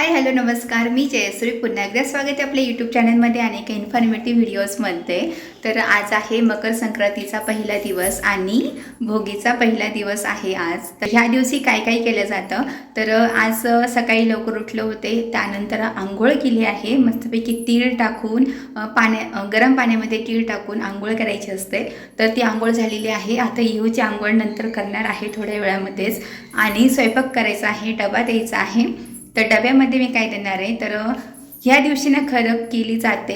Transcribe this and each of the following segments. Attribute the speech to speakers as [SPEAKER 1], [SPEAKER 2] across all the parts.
[SPEAKER 1] Hi hello नमस्कार. मी जयश्री. पुन्हा एकदा स्वागत आहे आपल्या यूट्यूब चॅनलमध्ये अनेक इन्फॉर्मेटिव्ह व्हिडिओजमध्ये तर आज आहे मकर संक्रांतीचा पहिला दिवस आणि भोगीचा पहिला दिवस आहे आज. तर ह्या दिवशी काय काय केलं जातं? तर आज सकाळी लवकर उठले होते. त्यानंतर आंघोळ केली आहे. मस्तपैकी तीळ टाकून पाण्या गरम पाण्यामध्ये तीळ टाकून आंघोळ करायची असते. तर ती आंघोळ झालेली आहे. आता येऊची आंघोळ नंतर करणार आहे थोड्या वेळामध्येच. आणि स्वयंपाक करायचा आहे डबा द्यायचा आहे. तर डब्यामध्ये मी काय देणार आहे? तर ह्या दिवशी ना खरं केली जाते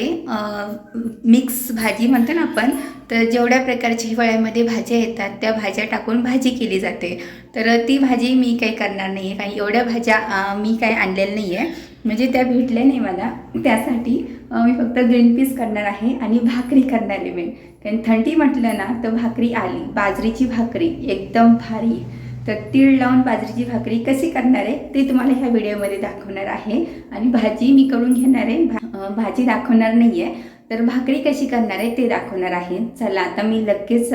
[SPEAKER 1] मिक्स भाजी म्हणतो ना आपण तर जेवढ्या प्रकारच्या हिवाळ्यामध्ये भाज्या येतात त्या भाज्या टाकून भाजी केली जाते. तर ती भाजी मी काही करणार नाही आहे काही एवढ्या भाज्या मी काही आणलेल्या नाही आहे म्हणजे त्या भेटल्या नाही मला. त्यासाठी मी फक्त ग्रीन पीस करणार आहे आणि भाकरी करणार आहे मी. कारण थंडी म्हटलं ना तर भाकरी आली. बाजरीची भाकरी एकदम भारी. तर तीळ लावून बाजरीची भाकरी कशी करणार आहे ते तुम्हाला ह्या व्हिडिओमध्ये दाखवणार आहे. आणि भाजी मी करून घेणार आहे. भा भाजी दाखवणार नाही आहे तर भाकरी कशी करणार आहे ते दाखवणार आहे. चला आता मी लगेच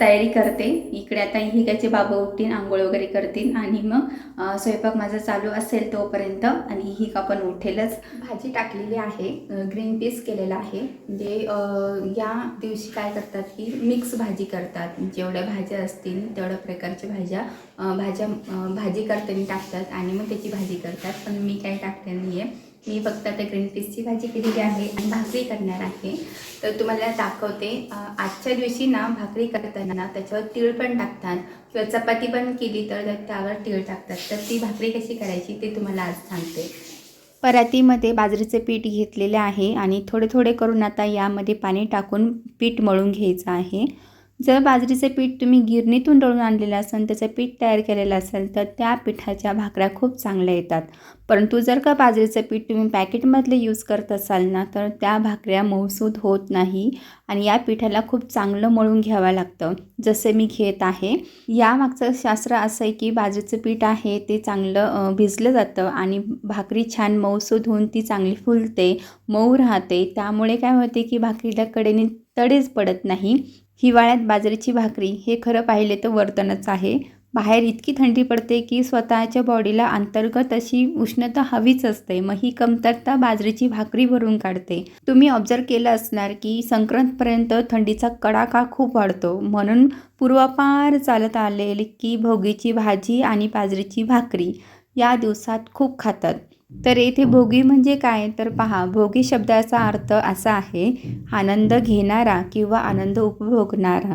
[SPEAKER 1] तयारी करते. इकडे आता हे त्याचे बाबा उठतील आंघोळ वगैरे करतील आणि मग स्वयंपाक माझा चालू असेल तोपर्यंत आणि ही का पण उठेलच. भाजी टाकलेली आहे ग्रीन पीस केलेला आहे. म्हणजे या दिवशी काय करतात की मिक्स भाजी करतात. जेवढ्या भाज्या असतील तेवढ्या प्रकारच्या भाज्या भाज्या भाजी करताना टाकतात आणि मग त्याची भाजी करतात. पण मी काय टाकते नाही आहे मी फक्त आता ग्रीन पीसची भाजी केलेली आहे आणि भाकरी करणार आहे. तर तुम्हाला दाखवते आजच्या दिवशी ना भाकरी करताना त्याच्यावर तीळ पण टाकतात किंवा चपाती पण केली तर त्यावर तीळ टाकतात. तर ती भाकरी कशी करायची ते तुम्हाला आज सांगते. परातीमध्ये बाजरीचे पीठ घेतलेले आहे आणि थोडे थोडे करून आता यामध्ये पाणी टाकून पीठ मळून घ्यायचं आहे. जर बाजरीचे पीठ तुम्ही गिरणीतून दळून आणलेलं असेल त्याचं पीठ तयार केलेलं असेल तर त्या पिठाच्या भाकऱ्या खूप चांगल्या येतात. परंतु जर का बाजरीचं पीठ तुम्ही पॅकेटमधले यूज करत असाल ना तर त्या भाकऱ्या मऊसूद होत नाही आणि या पिठाला खूप चांगलं मळून घ्यावं लागतं. जसे मी घेत आहे यामागचं शास्त्र असं आहे की बाजरीचं पीठ आहे ते चांगलं भिजलं जातं आणि भाकरी छान मऊसूद होऊन ती चांगली फुलते मऊ राहते. त्यामुळे काय होते की भाकरीला कडेने तडेच पडत नाही. हिवाळ्यात बाजरीची भाकरी हे खरं पाहिले तर वर्तनच आहे. बाहेर इतकी थंडी पडते की स्वतःच्या बॉडीला अंतर्गत अशी उष्णता हवीच असते. मग ही कमतरता बाजरीची भाकरी भरून काढते. तुम्ही ऑब्झर्व केलं असणार की संक्रांतपर्यंत थंडीचा कडाका खूप वाढतो. म्हणून पूर्वापार चालत आलेली की भोगीची भाजी आणि बाजरीची भाकरी या दिवसात खूप खातात. तर येथे भोगी म्हणजे काय? तर पहा भोगी शब्दाचा अर्थ असा आहे आनंद घेणारा किंवा आनंद उपभोगणारा.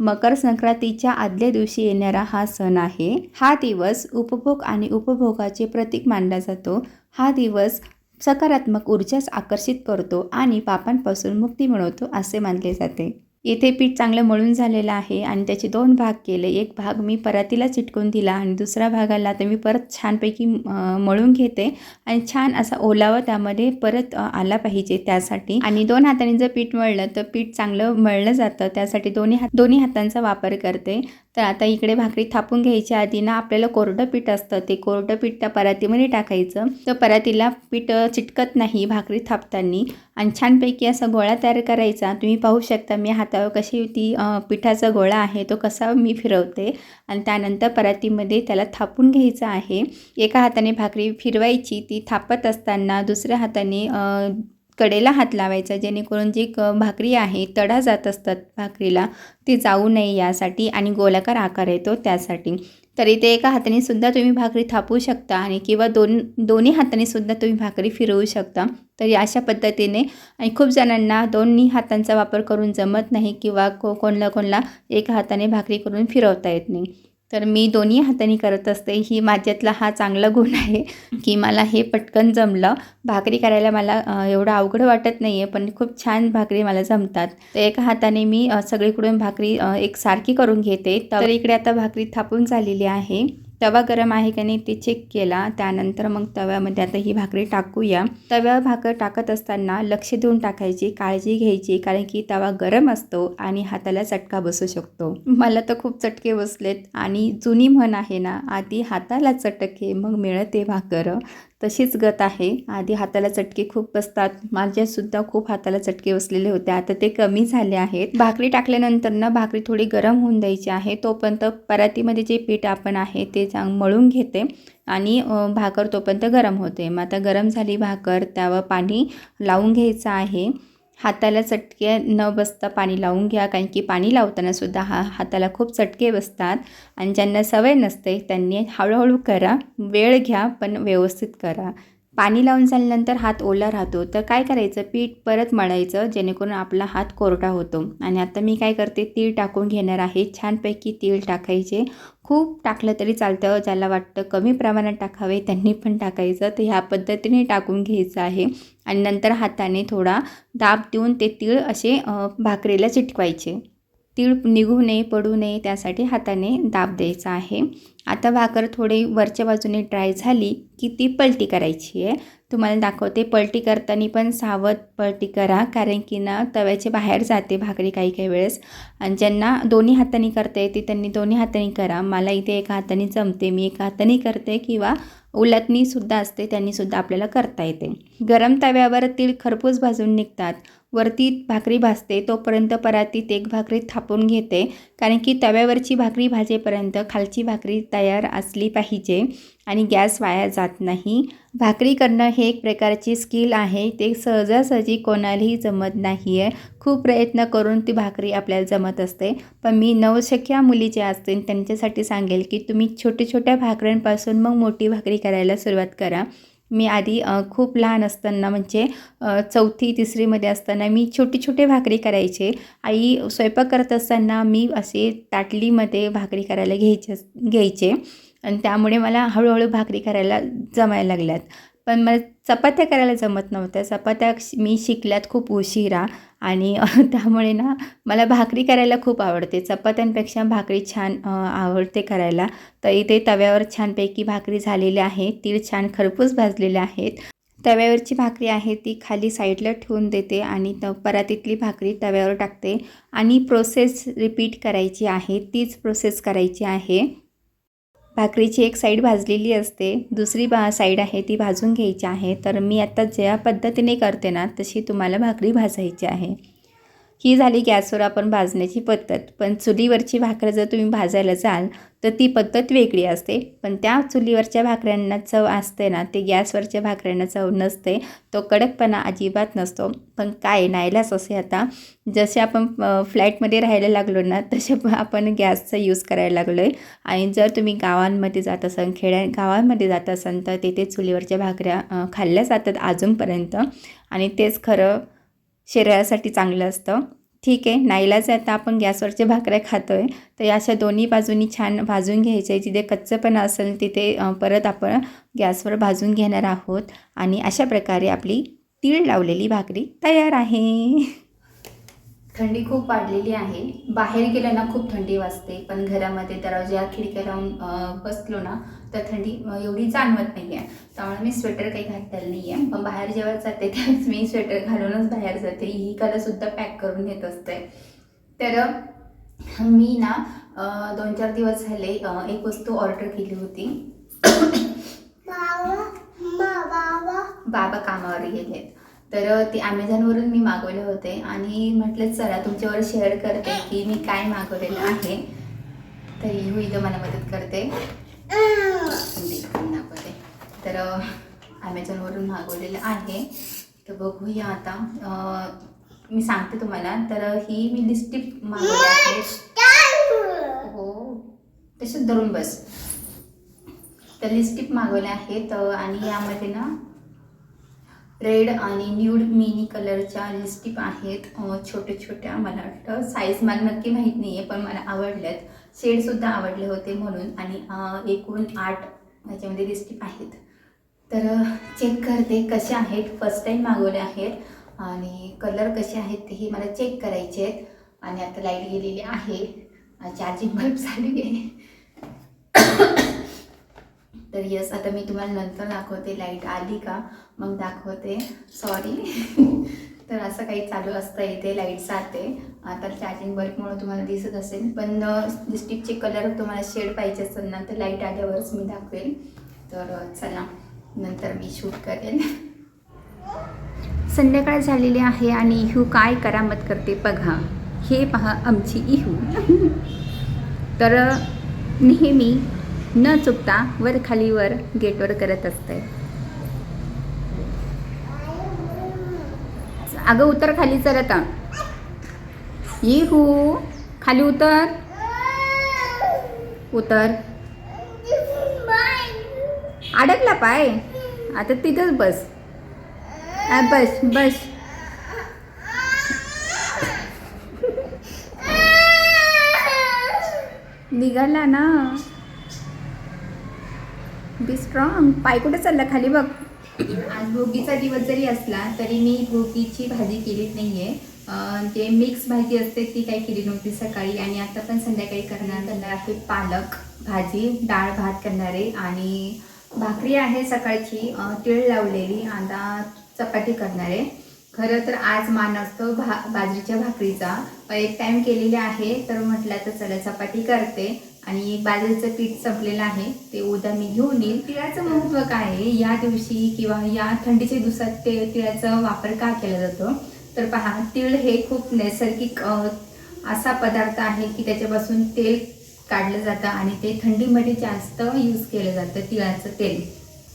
[SPEAKER 1] मकर संक्रांतीच्या आदल्या दिवशी येणारा हा सण आहे. हा दिवस उपभोग आणि उपभोगाचे प्रतीक मानला जातो. हा दिवस सकारात्मक ऊर्जास आकर्षित करतो आणि पापांपासून मुक्ती मिळवतो असे मानले जाते. येथे पीठ चांगलं मळून झालेलं आहे आणि त्याचे दोन भाग केले. एक भाग मी परातीला चिटकून दिला आणि दुसऱ्या भागाला तर मी परत छानपैकी मळून घेते आणि छान असा ओलावा त्यामध्ये परत आला पाहिजे त्यासाठी. आणि दोन हाताने जर पीठ मळलं तर पीठ चांगलं मळलं जातं. त्यासाठी दोन्ही हात दोन्ही हातांचा वापर करते. तर आता इकडे भाकरी थापून घ्यायच्या आधी ना आपल्याला कोरडं पीठ असतं. ते कोरडं पीठ त्या परातीमध्ये टाकायचं. तर परातीला पीठ चिटकत नाही भाकरी थापताना. आणि छानपैकी असा गोळा तयार करायचा. तुम्ही पाहू शकता मी हातावर कशी ती पिठाचा गोळा आहे तो कसा मी फिरवते. आणि त्यानंतर परातीमध्ये त्याला थापून घ्यायचं आहे. एका हाताने भाकरी फिरवायची. ती थापत असताना दुसऱ्या हाताने कडेला हात लावायचा जेणेकरून जी क भाकरी आहे तडा जात असतात भाकरीला ती जाऊ नये यासाठी आणि गोलाकार आकार येतो त्यासाठी. तर इथे एका हाताने सुद्धा तुम्ही भाकरी थापू शकता आणि किंवा दोन दोन्ही हाताने सुद्धा तुम्ही भाकरी फिरवू शकता. तर अशा पद्धतीने आणि खूप जणांना दोन्ही हातांचा वापर करून जमत नाही किंवा को कोणला कोणला एका हाताने भाकरी करून फिरवता येत नाही. तर मी दोन्ही हाताने करत असते. ही माझ्यातला हा चांगला गुण आहे की मला हे पटकन जमलं. भाकरी करायला मला एवढं अवघड वाटत नाही आहे पण खूप छान भाकरी मला जमतात. तर एका हाताने मी सगळीकडून भाकरी एकसारखी एक सारखी करून घेते. तर इकडे आता भाकरी थापून झालेली आहे. तवा गरम आहे का नाही ते चेक केला. त्यानंतर मग तव्यामध्ये आता ही भाकरी टाकूया. तव्यावर भाकर टाकत असताना लक्ष देऊन टाकायची काळजी घ्यायची कारण की तवा गरम असतो आणि हाताला चटका बसू शकतो. मला तर खूप चटके बसलेत आणि जुनी म्हण आहे ना आधी हाताला चटके मग मिळते भाकर. तशीच गत आहे. आधी हाताला चटके खूप बसतात. माझ्यासुद्धा खूप हाताला चटके बसलेले होते. आता ते कमी झाले आहेत. भाकरी टाकल्यानंतर ना भाकरी थोडी गरम होऊन द्यायची आहे. तोपर्यंत परातीमध्ये जे पीठ आपण आहे ते चांग मळून घेते आणि भाकर तोपर्यंत गरम होते. मग आता गरम झाली भाकर त्यावर पाणी लावून घ्यायचं आहे. हाताला चटके न बसता पाणी लावून घ्या कारण की पाणी लावताना सुद्धा हा हाताला खूप चटके बसतात आणि ज्यांना सवय नसते त्यांनी हळूहळू करा. वेळ घ्या पण व्यवस्थित करा. पाणी लावून झाल्यानंतर हात ओला राहतो. तर काय करायचं? पीठ परत मळायचं जेणेकरून आपला हात कोरडा होतो. आणि आता मी काय करते? तीळ टाकून घेणार आहे. छानपैकी तीळ टाकायचे. खूप टाकलं तरी चालतं. ज्याला वाटतं कमी प्रमाणात टाकावे त्यांनी पण टाकायचं. तर ह्या पद्धतीने टाकून घ्यायचं आहे. आणि नंतर हाताने थोडा दाब देऊन ते तीळ असे भाकरीला चिटकवायचे. तीळ निघू नये पडू नये त्यासाठी हाताने दाब द्यायचा आहे. आता भाकर थोडी वरच्या बाजूने ड्राय झाली की ती पलटी करायची आहे. तुम्हाला दाखवते पलटी करताना पण सावध पलटी करा कारण की ना तव्याचे बाहेर जाते भाकरी काही काही वेळेस. आणि ज्यांना दोन्ही हाताने करता येते त्यांनी दोन्ही हाताने करा. मला इथे एका हाताने जमते मी एका हाताने करते किंवा उलटणीसुद्धा असते त्यांनीसुद्धा आपल्याला करता येते. गरम तव्यावर तीळ खरपूस भाजून निघतात. वरती भाकरी भाजते तोपर्यंत परातीत एक भाकरी थापून घेते. कारण की तव्यावरची भाकरी भाजेपर्यंत खालची भाकरी तयार असली पाहिजे आणि गॅस वाया जात नाही. भाकरी करणं हे एक प्रकारची स्किल आहे. ते सहजासहजी कोणालाही जमत नाही आहे खूप प्रयत्न करून ती भाकरी आपल्याला जमत असते. पण मी नवशक्या मुली ज्या असतील त्यांच्यासाठी सांगेल की तुम्ही छोट्या छोट्या भाकऱ्यांपासून मग मोठी भाकरी करायला सुरुवात करा. मी आधी खूप लहान असताना म्हणजे चौथी तिसरीमध्ये असताना मी छोटे छोटे भाकरी करायचे. आई स्वयंपाक करत असताना मी असे ताटलीमध्ये भाकरी करायला घ्यायचे घ्यायचे. आणि त्यामुळे मला हळूहळू भाकरी करायला जमायला लागल्यात. पण मला चपात्या करायला जमत नव्हत्या. चपात्या मी शिकल्यात खूप उशिरा आणि त्यामुळे ना मला भाकरी करायला खूप आवडते. चपात्यांपेक्षा भाकरी छान आवडते करायला. तर इथे तव्यावर छानपैकी भाकरी झालेली आहे तीळ छान खरपूस भाजलेले आहेत. तव्यावरची भाकरी आहे ती खाली साईडला ठेवून देते आणि त परातीतली भाकरी तव्यावर टाकते. आणि प्रोसेस रिपीट करायची आहे. तीच प्रोसेस करायची आहे. भाकरीची एक साईड भाजलेली असते. दुसरी बा साईड आहे ती भाजून घ्यायची आहे. तर मी आत्ता ज्या पद्धतीने करते ना तशी तुम्हाला भाकरी भाजायची आहे. ही झाली गॅसवर आपण भाजण्याची पद्धत. पण चुलीवरची भाकरी जर तुम्ही भाजायला जाल तर ती पद्धत वेगळी असते. पण त्या चुलीवरच्या भाकऱ्यांना चव असते ना ते गॅसवरच्या भाकऱ्यांना चव नसते. तो कडकपणा अजिबात नसतो. पण काय नाहीलाच असे आता. जसे आपण फ्लॅटमध्ये राहायला लागलो ना तसे आपण गॅसचा यूज करायला लागलो आहे आणि जर तुम्ही गावांमध्ये जात असाल खेड्या गावांमध्ये जात असाल तर तिथे चुलीवरच्या भाकऱ्या खाल्ल्या जातात अजूनपर्यंत. आणि तेच खरं शरीरासाठी चांगलं असतं. ठीक आहे नाईलाज आहे. आता आपण गॅसवरच्या भाकऱ्या खातो आहे तर या अशा दोन्ही बाजूनी छान भाजून घ्यायचे. जिथे कच्चंपणा असेल तिथे परत आपण गॅसवर भाजून घेणार आहोत. आणि अशा प्रकारे आपली तीळ लावलेली भाकरी तयार आहे. थंडी खूप वाढलेली आहे. बाहेर गेलं ना खूप थंडी वाजते. पण घरामध्ये दरवाजा खिडक्या लावून बसलो ना तर थंडी एवढी जाणवत नाही आहे त्यामुळे मी स्वेटर काही घातलेलं नाही आहे पण बाहेर जेव्हा जाते त्यावेळेस मी स्वेटर घालूनच बाहेर जाते. ही सुद्धा पॅक करून घेत असते. तर मी ना दोन चार दिवस झाले एक वस्तू ऑर्डर केली होती. बाबा कामावर गेलेत. तर ते ॲमेझॉनवरून मी मागवले होते. आणि म्हटलं चला तुमच्यावर शेअर करते की मी काय मागवलेलं आहे. तर ही इथं मला मदत करते. दाखवते. तर ॲमेझॉनवरून मागवलेलं आहे. तर बघूया आता. मी सांगते तुम्हाला. तर ही मी लिपस्टिक मागवली आहे. हो. तसेच धरून बस. तर लिपस्टिक मागवले आहेत आणि यामध्ये ना रेड आणि न्यूड मिनी कलरच्या लिपस्टिक आहेत. छोट्या छोट्या मला वाटतं साईज मला नक्की माहीत नाही आहे पण मला आवडल्यात. शेडसुद्धा आवडले होते म्हणून आणि एकूण आठ ह्याच्यामध्ये लिपस्टिक आहेत. तर चेक करते कसे आहेत. फर्स्ट टाईम मागवले आहेत आणि कलर कसे आहेत तेही मला चेक करायचे आहेत. आणि आता लाइट गेलेली आहे. चार्जिंग बल्ब चालू आहे. तर यस आता मी तुम्हाला नंतर दाखवते. लाइट आली का? मग दाखवते. सॉरी तर असं काही चालू असतं इथे. लाइट जाते. आता चार्जिंग बल्बमुळे तुम्हाला दिसत असेल पण लिपस्टिकचे कलर तुम्हाला शेड पाहिजे असेल ना तर लाइट आल्यावरच मी दाखवेल. तर चला नंतर मी शूट करेन. संध्याकाळ झालेली आहे आणि इहू काय करामत करते बघा. हे पहा आमची इहू. तर नेहमी न चुकता वर खाली वर गेटवर करत असते. अगं उतर खाली चरता ये हो. खाली उतर. उतर. अडकला पाय. आता तिथंच बस. बस बस. निघाला ना. बी स्ट्रॉंग पाय कुठे चालला खाली बघ. आज भोगीचा दिवस जरी असला तरी मी भोगीची भाजी केलीच नाही आहे जे मिक्स भाजी असते ती काही केली नव्हती सकाळी आणि आता पण संध्याकाळी करणार करणार आहे पालक भाजी डाळ भात करणारे आणि भाकरी आहे सकाळची तिळ लावलेली आता चपाती करणार. आहे खरं तर आज मान असतो भा बाजरीच्या भाकरीचा. एक टाईम केलेले आहे तर म्हटलं तर चला चपाती करते आणि बाजरीचं पीठ संपलेलं आहे ते उद्या मी घेऊन येईल तिळाचं महत्त्व काय आहे? या दिवशी किंवा या थंडीच्या दिवसात ते तिळाचा वापर का केला जातो? तर पहा तीळ हे खूप नैसर्गिक असा पदार्थ आहे की त्याच्यापासून तेल काढलं जातं आणि ते थंडीमध्ये जास्त यूज केलं जातं तिळाचं तेल.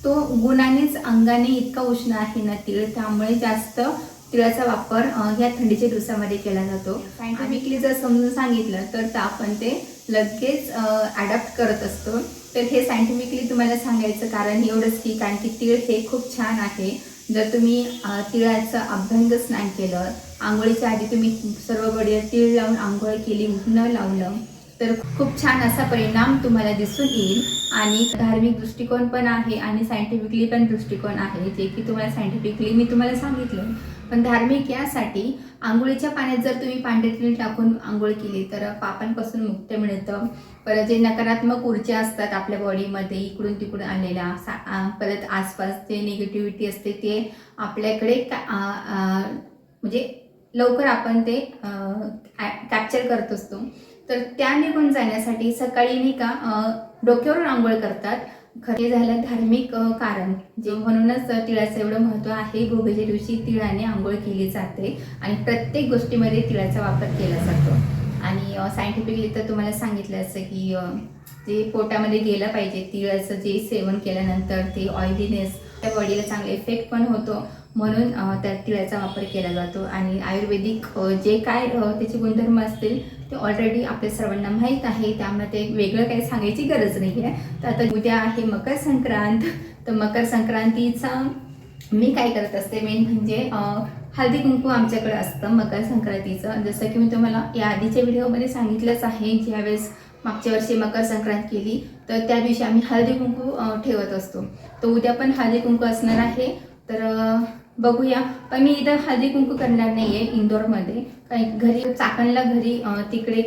[SPEAKER 1] तो गुणानेच अंगाने इतका उष्ण आहे ना तीळ त्यामुळे जास्त तिळाचा वापर अ, या थंडीच्या दिवसामध्ये केला जातो. सायंटिफिकली जर समजून सांगितलं तर आपण ते लगेच अडॅप्ट करत असतो. तर हे सायंटिफिकली तुम्हाला सांगायचं कारण एवढंच की कारण की तीळ हे खूप छान आहे. जर तुम्ही तिळाचं अभ्यंग स्नान केलं आंघोळीच्या आधी तुम्ही सर्व बडी तीळ लावून आंघोळ केली न लावलं तर खूप छान असा परिणाम तुम्हाला दिसून येईल. आणि धार्मिक दृष्टिकोन पण आहे आणि सायंटिफिकली पण दृष्टिकोन आहे जे की तुम्हाला सायंटिफिकली मी तुम्हाला सांगितलं. पण धार्मिक यासाठी आंघोळीच्या पाण्यात जर तुम्ही पांढरे टाकून आंघोळ केली तर पापांपासून मुक्त मिळतं. परत जे नकारात्मक ऊर्जा असतात आपल्या बॉडीमध्ये इकडून तिकडून आलेल्या परत आसपास जे निगेटिव्हिटी असते ते आपल्याकडे म्हणजे लवकर आपण ते कॅप्चर करत असतो. तर त्या निघून जाण्यासाठी सकाळी नाही का डोक्यावर डोक्यावरून आंघोळ करतात. खरे झालं धार्मिक कारण. जे म्हणूनच तिळाचं एवढं महत्त्व आहे. भोगीच्या दिवशी तिळाने आंघोळ केली जाते आणि प्रत्येक गोष्टीमध्ये तिळाचा वापर केला जातो. आणि सायंटिफिकली तर तुम्हाला सांगितलं असं की जे पोटामध्ये गेलं पाहिजे तिळाचं जे सेवन केल्यानंतर ते ऑइलीनेस त्या बॉडीला चांगला इफेक्ट पण होतो. म्हणून त्यात त्या तिळाचा वापर केला जातो. आणि आयुर्वेदिक जे काय त्याचे गुणधर्म असतील ते ऑलरेडी आपल्या सर्वांना माहीत आहे. त्यामुळे ते वेगळं काही सांगायची गरज नाही आहे. तर आता उद्या आहे मकर संक्रांत. तर मकर संक्रांतीचा मी काय करत असते मेन म्हणजे हळदी कुंकू आमच्याकडे असतं मकर संक्रांतीचं. जसं की मी तुम्हाला या आधीच्या व्हिडिओमध्ये सांगितलंच आहे ज्यावेळेस मागच्या वर्षी मकर संक्रांत केली तर त्या दिवशी आम्ही हळदी कुंकू ठेवत असतो. तर उद्या पण हळदी कुंकू असणार आहे. तर बघूया. पण मी इथं हळदी कुंकू करणार नाही आहे इंदोरमध्ये. काही घरी चाकणला घरी तिकडे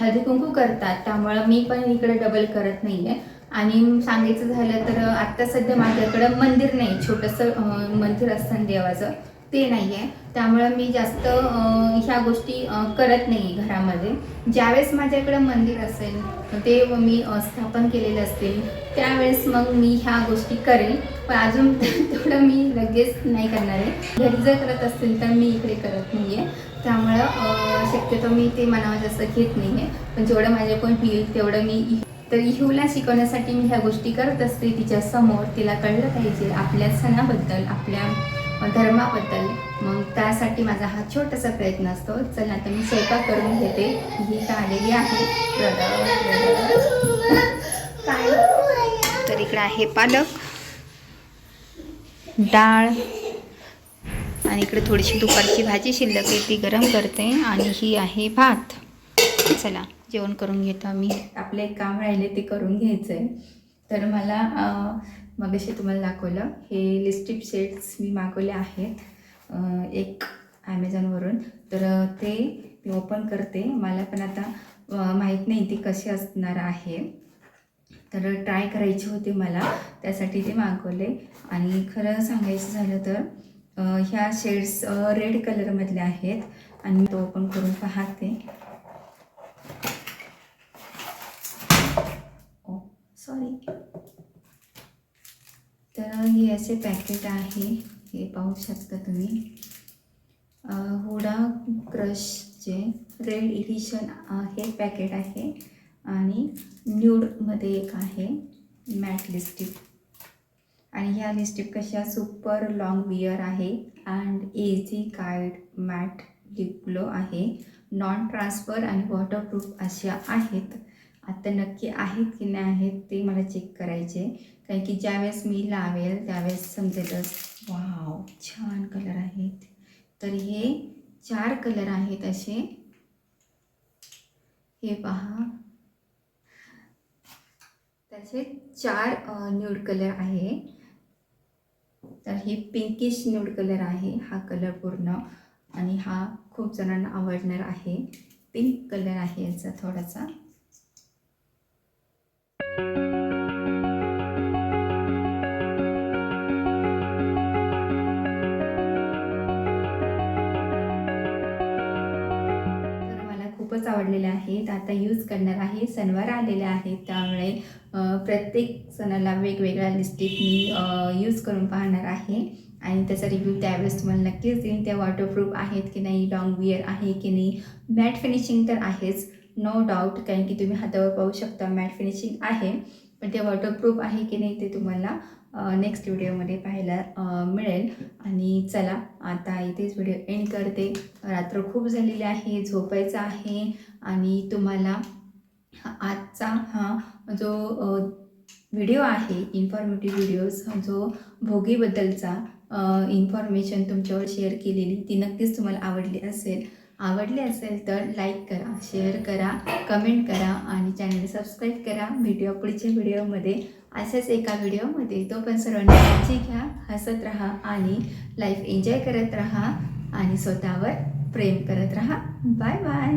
[SPEAKER 1] हळदी कुंकू करतात. त्यामुळं मी पण इकडे डबल करत नाही आहे आणि सांगायचं झालं तर आत्ता सध्या माझ्याकडं मंदिर नाही. छोटंसं मंदिर असतं देवाचं. ते नाही आहे त्यामुळं मी जास्त ह्या गोष्टी करत नाही घरामध्ये. ज्यावेळेस माझ्याकडं मंदिर असेल ते मी स्थापन केलेलं असेल त्यावेळेस मग मी ह्या गोष्टी करेन. पण अजून तेवढं मी लगेच नाही करणार आहे. घरी जर करत असतील तर मी इकडे करत नाही आहे त्यामुळं शक्यतो मी ते मनावर जास्त घेत नाही आहे पण जेवढं माझ्याकडून होईल तेवढं मी तर इहूला शिकवण्यासाठी मी ह्या गोष्टी करत असते. तिच्या समोर तिला कळलं पाहिजे आपल्या सणाबद्दल आपल्या धर्माबद्दल. मग त्यासाठी माझा हा छोटासा प्रयत्न असतो. चला आता मी स्वयंपाक करून घेते. ही का आलेली आहे. काय? तर इकडं आहे पालक डाळ आणि इकडे थोडीशी दुपारची भाजी शिल्लक आहे ती गरम करते. आणि ही आहे भात. चला जेवण करून घेतो आम्ही. आपले एक काम राहिले ते करून घ्यायचं आहे तर मला मग असे तुम्हाला दाखवलं हे लिस्टिप शेड्स मी मागवले आहेत. एक ॲमेझॉनवरून तर ते मी ओपन करते. मला पण आता माहीत नाही ते कसे असणार आहे. तर ट्राय करायची होती मला. त्यासाठी ते मागवले. आणि खरं सांगायचं झालं तर ह्या शेड्स रेड कलरमधल्या आहेत. आणि मी तो ओपन करून पाहते. Oh, ओ सॉरी तर हे असे पॅकेट आहे. हे पाहू शकता तुम्ही. हुडा क्रशचे रेड इडिशन हे पॅकेट आहे आणि न्यूडमध्ये एक आहे मॅट लिस्टिप आणि ह्या लिस्टिप कशा सुपर लॉंग वियर आहे and easy guide matte lip glow आहे. नॉन ट्रान्सफर आणि वॉटरप्रूफ अशा आहेत. आत्ता नक्की आहेत की नाही आहेत ते मला चेक करायचे. कारण की ज्यावेळेस मी लावेल त्यावेळेस समजेलच वाव छान कलर आहेत. तर हे चार कलर आहेत असे. हे पहा. त्याचे चार न्यूड कलर आहे. तर हे पिंकिश न्यूड कलर आहे हा कलर पूर्ण. आणि हा खूप जणांना आवडणार आहे. पिंक कलर आहे याचा थोडासा. आवडलेल्या आहेत आता यूज करणार आहे. सणवार आलेले आहेत त्यामुळे प्रत्येक सणाला वेगवेगळ्या लिपस्टिक मी यूज करून पाहणार आहे. आणि त्याचा रिव्ह्यू त्यावेळेस तुम्हाला नक्कीच देईन. त्या वॉटरप्रूफ आहेत की नाही लॉंग वियर आहे की नाही मॅट फिनिशिंग तर आहेच. नो डाऊट कारण की तुम्ही हातावर पाहू शकता मॅट फिनिशिंग आहे. पण ते वॉटरप्रूफ आहे की नाही ते तुम्हाला नेक्स्ट व्हिडिओमध्ये पाहायला मिळेल. आणि चला आता इथेच व्हिडिओ एंड करते. रात्र खूप झालेली आहे झोपायचं आहे. आणि तुम्हाला आजचा हा जो व्हिडिओ आहे इन्फॉर्मेटिव्ह व्हिडिओज जो भोगीबद्दलचा इन्फॉर्मेशन तुमच्यावर शेअर केलेली ती नक्कीच तुम्हाला आवडली असेल. आवडले असेल तर लाईक करा शेअर करा कमेंट करा आणि चॅनल सबस्क्राईब करा. व्हिडिओ पुढच्या व्हिडिओमध्ये अशाच एका व्हिडिओमध्ये तो पण सर्वांनी काळजी घ्या हसत राहा आणि लाईफ एन्जॉय करत राहा आणि स्वतःवर प्रेम करत राहा. Bye bye